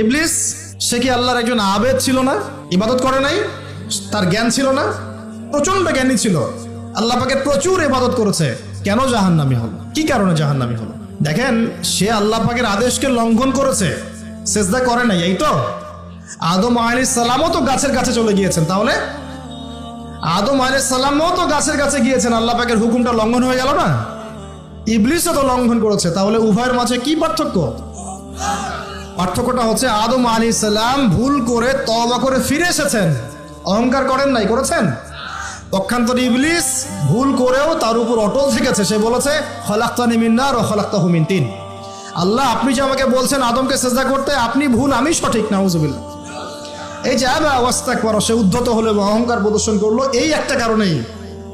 ইবলিস, সে কি আল্লাহর একজন আবেদ ছিল না? ইবাদত করে নাই? তার জ্ঞান ছিল না? প্রচণ্ড জ্ঞানী ছিল। আল্লাহ পাকে প্রচুর ইবাদত করেছে। কেন জাহান্নামি হলো? কি কারণে জাহান্নামি হলো? দেখেন, সে আল্লাহ পাকের আদেশকে লঙ্ঘন করেছে। সেজদা করে নাই, এই তো? আদম আলী সালামও তো গাছের কাছে চলে গিয়েছেন, তাহলে? আদম আলাইহিস সালামও তো গাছের কাছে গিয়েছেন, আল্লাহ পাকের হুকুমটা লঙ্ঘন হয়ে গেল না? ইবলিসও তো লঙ্ঘন করেছে, তাহলে উভয়ের মাঝে কি পার্থক্য? পার্থক্যটা হচ্ছে আদম আলী সালাম ভুল করে তবা করে ফিরে এসেছেন। অহংকার করেন নাই, করেছেন? পক্ষান্তর ইবলিস ভুল করেও তার উপর অটল থেকেছে। সে বলেছে, খলাক্তানি মিন্নার ও খলাক্তা হুমিন তিন। আল্লাহ, আপনি যে আমাকে বলছেন আদমকে সেজদা করতে, আপনি ভুল, আমি সঠিক, নাউজুবিল্লাহ। এই যে, আবা অবস্থা করো সে উদ্ধত হলো এবং অহংকার প্রদর্শন করল, এই একটা কারণেই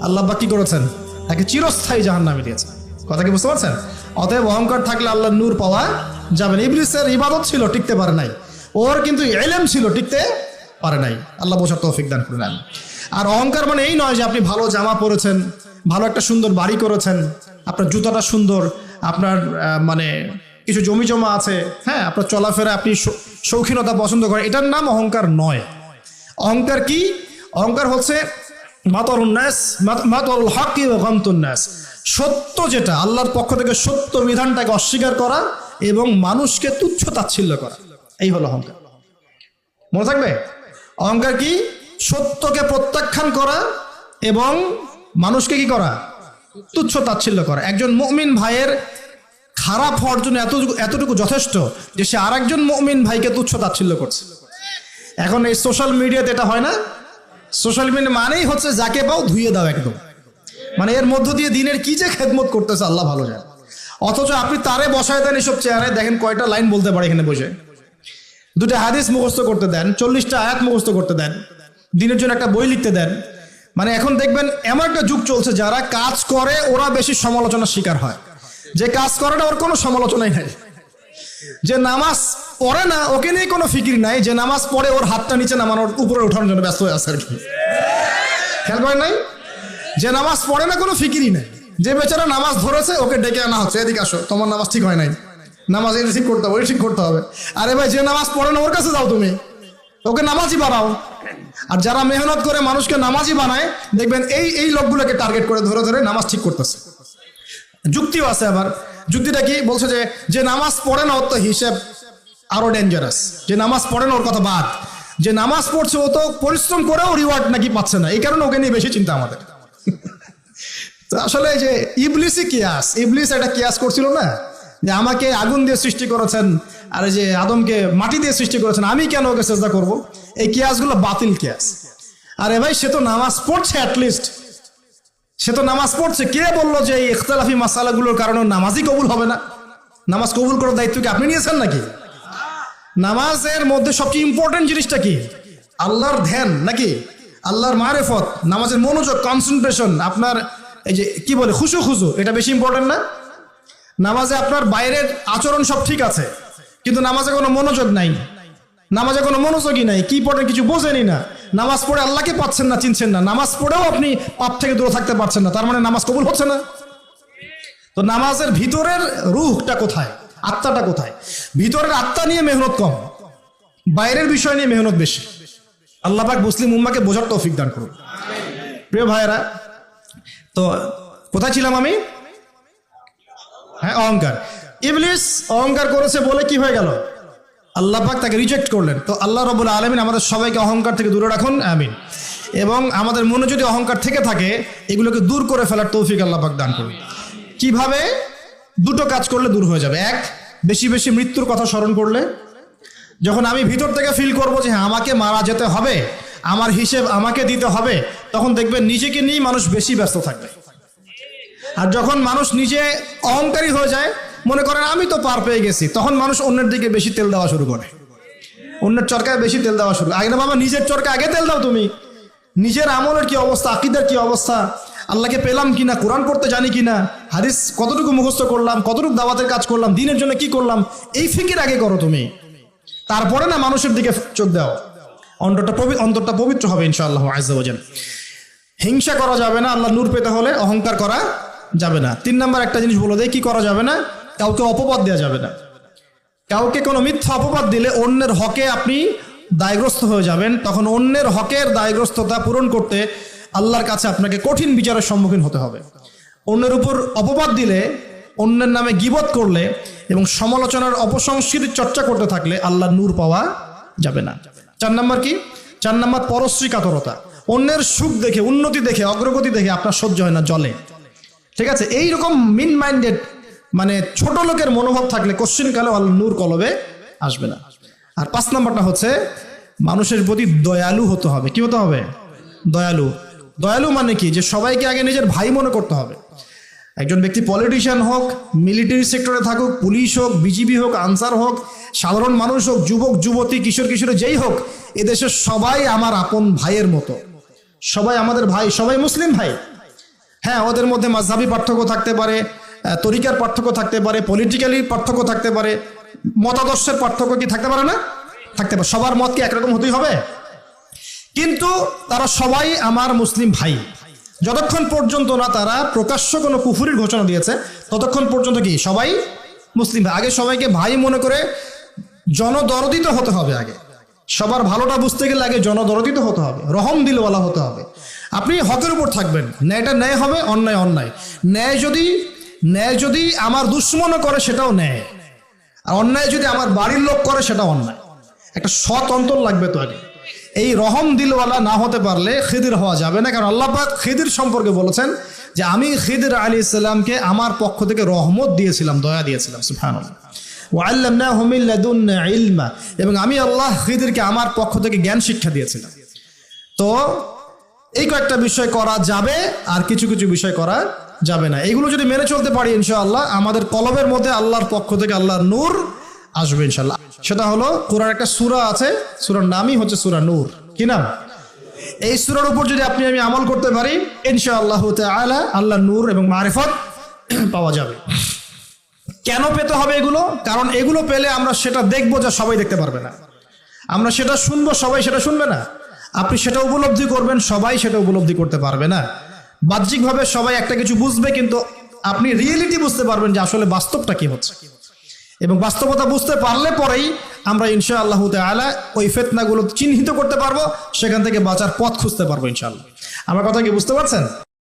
আল্লাহ বা কি করেছেন? তাকে চিরস্থায়ী জাহান নামে দিয়েছেন। কথা কি বুঝতে পারছেন? অতএব অহংকার থাকলে আল্লাহ নূর পাওয়া যাবে না ইবলিসের ইবাদত ছিল টিকতে পারে নাই। ওর কিন্তু এলেম ছিল টিকতে পারে নাই। আল্লাহ বোঝার তৌফিক দান করে নেন আর অহংকার মানে এই নয় যে আপনি ভালো জামা পরেছেন, ভালো একটা সুন্দর বাড়ি করেছেন, আপনার জুতাটা সুন্দর, আপনার মানে কিছু জমি জমা আছে হ্যাঁ আপনার চলাফেরা আপনি শৌখিনতা পছন্দ করেন, এটার নাম অহংকার নয়। অহংকার কি? অহংকার হচ্ছে মাতর মাতরুন্নাস মাতরুল হক গমতুন্নাস সত্য যেটা, আল্লাহর পক্ষ থেকে সত্য বিধানটাকে অস্বীকার করা এবং মানুষকে তুচ্ছ তাচ্ছিল্য করা। এই হলো অহংকার। মনে থাকবে? অহংকার কি? সত্যকে প্রত্যাখ্যান করা এবং মানুষকে কি করা? তুচ্ছ তাচ্ছিল্য করা। একজন মুমিন ভাইয়ের খারাপ হওয়ার জন্য এতটুকু এতটুকু যথেষ্ট যে সে আরেকজন মুমিন ভাইকে তুচ্ছ তাচ্ছিল্য করছে। এখন এই সোশ্যাল মিডিয়াতে এটা হয় না? সোশ্যাল মিডিয়া মানেই হচ্ছে যাকে পাও ধুয়ে দাও একদম। মানে এর মধ্য দিয়ে দিনের কি যে খেদমত করতেছে, আল্লাহ ভালো জানে। অথচ আপনি তারে বসায় দেন এসব চেয়ারে দেখেন কয়টা লাইন বলতে পারে এখানে বসে। দুটো হাদিস মুখস্থ করতে দেন, চল্লিশটা আয়াত মুখস্থ করতে দেন, দিনের জন্য একটা বই লিখতে দেন। মানে এখন দেখবেন এমন একটা যুগ চলছে যারা কাজ করে, ওরা বেশি সমালোচনার শিকার হয়। যে কাজ করে না ওর কোনো সমালোচনাই নাই। যে নামাজ পড়ে না, ওকে নিয়ে কোনো ফিকির নাই। যে নামাজ পড়ে ওর হাতটা নিচে নামানোর উপরে ওঠানোর জন্য ব্যস্ত হয়ে আছে আর কি। খেয়াল করেন নাই? যে নামাজ পড়ে না, কোনো ফিকিরই নাই। যে বেচারা নামাজ ধরেছে, ওকে ডেকে আনা হচ্ছে। এদিকে আসো, তোমার নামাজ ঠিক হয় নাই। নামাজ এটা ঠিক করতে হবে ওই ঠিক করতে হবে। আরে ভাই, যে নামাজ পড়ে না, ওর কাছে যাও তুমি। ওকে নামাজই বানাও। আর যারা মেহনত করে মানুষকে নামাজই বানায়, দেখবেন এই এই লোকগুলোকে টার্গেট করে ধরে ধরে নামাজ ঠিক করতেছে। যুক্তিও আছে আবার। যুক্তিটা কি? বলছে যে যে নামাজ পড়ে না, ওর তো হিসেব আরও ডেঞ্জারাস যে নামাজ পড়ে না, ওর কথা বাদ। যে নামাজ পড়ছে, ও তো পরিশ্রম করেও রিওয়ার্ড নাকি পাচ্ছে না। এই কারণে ওকে নিয়ে বেশি চিন্তা আমাদের। আসলে যে ইবলিসই কিয়াস, ইবলিস একটা কিয়াস করছিল না? যে আমাকে আগুন দিয়ে সৃষ্টি করেছেন, আর যে আদমকে মাটি দিয়ে সৃষ্টি করেছেন, আমি কেন ওকে চেষ্টা করব? এই কিয়াসগুলো বাতিল কিয়াস। আরে ভাই, সে তো নামাজ পড়ছে অ্যাটলিস্ট সে তো নামাজ পড়ছে। কে বলল যে এই ইখতলাফি মাসালাগুলোর কারণে নামাজই কবুল হবে না? নামাজ কবুল করার দায়িত্ব কি আপনি নিয়েছেন নাকি? নামাজের মধ্যে সবচেয়ে ইম্পর্টেন্ট জিনিসটা কি? আল্লাহর ধ্যান নাকি? আল্লাহর মারেফত, নামাজের মনোযোগ কনসেন্ট্রেশন আপনার এই যে, কি বলে? খুশু খুশু, এটা বেশি ইম্পর্টেন্ট না? নামাজে আপনার বাইরের আচরণ সব ঠিক আছে, কিন্তু নামাজে কোনো মনোযোগ নাই। নামাজে কোনো মনোযোগই নাই কি পড়ে কিছু বোঝেনি না। নামাজ পড়ে আল্লাহকে পাচ্ছেন না, চিনছেন না। নামাজ পড়েও আপনি পাপ থেকে দূরে থাকতে পারছেন না, তার মানে নামাজ কবুল হচ্ছে না। তো নামাজের ভিতরের রুহটা কোথায়? আত্মাটা কোথায়? ভিতরের আত্মা নিয়ে মেহনত কম, বাইরের বিষয় নিয়ে মেহনত বেশি। আল্লাহ পাক মুসলিম উম্মাকে বোঝার তৌফিক দান করুন। প্রিয় ভাইয়েরা তো কোথায় ছিলাম আমি? হ্যাঁ অহংকার। ইবলিস অহংকার করেছে বলে কি হয়ে গেল? আল্লাহ পাক তাকে রিজেক্ট করলেন। তো আল্লাহ রবুল আলমিন আমাদের সবাইকে অহংকার থেকে দূরে রাখুন, আমিন। এবং আমাদের মনে যদি অহংকার থেকে থাকে, এগুলোকে দূর করে ফেলার তৌফিক আল্লাহ পাক দান করুন। কীভাবে? দুটো কাজ করলে দূর হয়ে যাবে। এক, বেশি বেশি মৃত্যুর কথা স্মরণ করলে। যখন আমি ভিতর থেকে ফিল করব যে হ্যাঁ আমাকে মারা যেতে হবে, আমার হিসেব আমাকে দিতে হবে তখন দেখবেন নিজেকে নিয়েই মানুষ বেশি ব্যস্ত থাকবে। আর যখন মানুষ নিজে অহংকারী হয়ে যায়, মনে করেন আমি তো পার পেয়ে গেছি, তখন মানুষ অন্যের দিকে বেশি তেল দেওয়া শুরু করে। অন্যের চরকায় বেশি তেল দেওয়া শুরু আগে বাবা, নিজের চরকা আগে তেল দাও তুমি। নিজের আমলের কি অবস্থা, আকিদার কি অবস্থা? আল্লাহকে পেলাম কিনা, কোরআন পড়তে জানি কিনা? হাদিস কতটুকু মুখস্থ করলাম, কতটুকু দাওয়াতের কাজ করলাম, দিনের জন্য কি করলাম? এই ফিকির আগে করো তুমি। তারপরে না মানুষের দিকে চোখ দাও। অন্তরটা অন্তরটা পবিত্র হবে ইনশাআল্লাহ আজান হিংসা করা যাবে না, আল্লাহ নূর পেতে হলে অহংকার করা যাবে না। তিন নাম্বার একটা জিনিস বলে দেয় কি করা যাবে না? কাউকে অপবাদ দেওয়া যাবে না। কাউকে কোনো মিথ্যা অপবাদ দিলে অন্যের হকে আপনি দায়গ্রস্ত হয়ে যাবেন। তখন অন্যের হকের দায়গ্রস্ততা পূরণ করতে আল্লাহর কাছে আপনাকে কঠিন বিচারের সম্মুখীন হতে হবে। অন্যের উপর অপবাদ দিলে, অন্যের নামে গিবত করলে এবং সমালোচনার অপসংস্কৃতির চর্চা করতে থাকলে আল্লাহ নূর পাওয়া যাবে না। চার নাম্বার কি? চার নাম্বার পরশ্রী কাতরতা। অন্যের সুখ দেখে, উন্নতি দেখে, অগ্রগতি দেখে আপনার সহ্য হয় না, জলে। ঠিক আছে? এই রকম মিন মাইন্ডেড মানে ছোট লোকের মনোভাব থাকলে কোশ্চিন কালে আল্লাহ নূর কলবে আসবে না। আর পাঁচ নাম্বারটা হচ্ছে, মানুষের প্রতি দয়ালু হতে হবে। কি হতে হবে? দয়ালু। দয়ালু মানে কি? যে সবাইকে আগে নিজের ভাই মনে করতে হবে। একজন ব্যক্তি পলিটিশিয়ান হোক মিলিটারি সেক্টরে থাকুক পুলিশ হোক বিজিবি হোক, আনসার হোক, সাধারণ মানুষ হোক, যুবক, যুবতী, কিশোর কিশোর, যেই হোক, এদেশের সবাই আমার আপন ভাইয়ের মতো। সবাই আমাদের ভাই, সবাই মুসলিম ভাই। হ্যাঁ ওদের মধ্যে মাঝহাবি পার্থক্য থাকতে পারে তরিকার পার্থক্য থাকতে পারে পলিটিক্যালি পার্থক্য থাকতে পারে, মতাদর্শের পার্থক্য কি থাকতে পারে না? থাকতে পারে। সবার মত কি একরকম হতেই হবে? কিন্তু তারা সবাই আমার মুসলিম ভাই। যতক্ষণ পর্যন্ত না তারা প্রকাশ্য কোনো কুফুরির ঘোষণা দিয়েছে, ততক্ষণ পর্যন্ত কি সবাই মুসলিম ভাই? আগে সবাইকে ভাই মনে করে জনদরদিত হতে হবে আগে। সবার ভালোটা বুঝতে গেলে আগে জনদরদিত হতে হবে, রহম দিলওয়ালা হতে হবে। আপনি হকের উপর থাকবেন, ন্যায়টা ন্যায় হবে, অন্যায় অন্যায়। ন্যায় যদি ন্যায় যদি আমার দুশ্মনও করে সেটাও ন্যায়। আর অন্যায় যদি আমার বাড়ির লোক করে সেটা অন্যায়। একটা সৎ অন্তর লাগবে তো আগে। এই রহম দিলওয়ালা না হতে পারলে খিদির হওয়া যাবে না, কারণ আল্লাপাক খিদির সম্পর্কে বলেছেন যে আমি খিদির আলী ইসলামকে আমার পক্ষ থেকে রহমত দিয়েছিলাম, দয়া দিয়েছিলাম, সুবহানাল্লাহ। এবং আমি আল্লাহ খিদিরকে আমার পক্ষ থেকে জ্ঞান শিক্ষা দিয়েছিলাম। তো এই কয়েকটা বিষয় করা যাবে, আর কিছু কিছু বিষয় করা যাবে না। এগুলো যদি মেনে চলতে পারি ইনশাআল্লাহ, আমাদের কলবের মধ্যে আল্লাহর পক্ষ থেকে আল্লাহর নূর আসবে ইনশাআল্লাহ। সেটা হলো কোরআন একটা সূরা আছে, সুরার নামই হচ্ছে সুরা নূর। কি নাম? এই সুরার উপর যদি আপনি, আমি আমল করতে পারি, ইনশাআল্লাহ তাআলা আল্লাহ নূর এবং মারিফত পাওয়া যাবে। কেন পেতে হবে এগুলো? কারণ এগুলো পেলে আমরা সেটা দেখব যা সবাই দেখতে পারবে না। আমরা সেটা শুনব, সবাই সেটা শুনবে না। আপনি সেটা উপলব্ধি করবেন, সবাই সেটা উপলব্ধি করতে পারবে না। বাহ্যিকভাবে সবাই একটা কিছু বুঝবে, কিন্তু আপনি রিয়েলিটি বুঝতে পারবেন যে আসলে বাস্তবটা কি হচ্ছে। এবং বাস্তবতা বুঝতে পারলে পরেই আমরা ইনশা আল্লাহ তালা ওই ফেতনাগুলো চিহ্নিত করতে পারব, সেখান থেকে বাঁচার পথ খুঁজতে পারব ইনশাআল্লাহ। আমার কথা কি বুঝতে পারছেন?